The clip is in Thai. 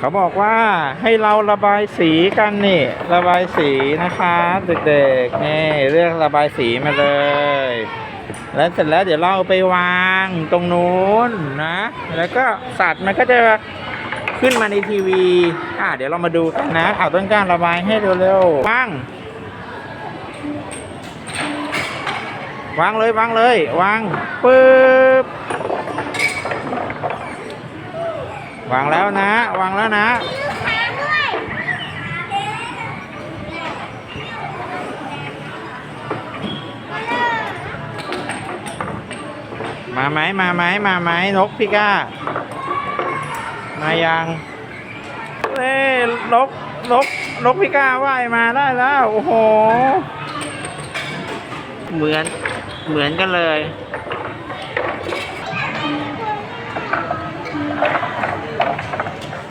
เขาบอกว่าให้เราระบายสีกันนี่ ระบายสีนะคะเด็กๆนี่เรื่องระบายสีมาเลย แล้วเสร็จแล้วเดี๋ยวเราเอาไปวางตรงนู้นนะ แล้วก็สัตว์มันก็จะขึ้นมาในทีวีอ่าเดี๋ยวเรามาดูกันนะเอาต้นกล้าระบายให้เร็วๆวางวางเลยวางเลยวางปึ๊บ วางแล้วนะ วางแล้วนะ มาไหมมาไหมมาไหมนกพี่ก้า มายังเอ้นกนกนกพี่ก้าว่ายมาได้แล้ว โอ้โห เหมือนเหมือนกันเลย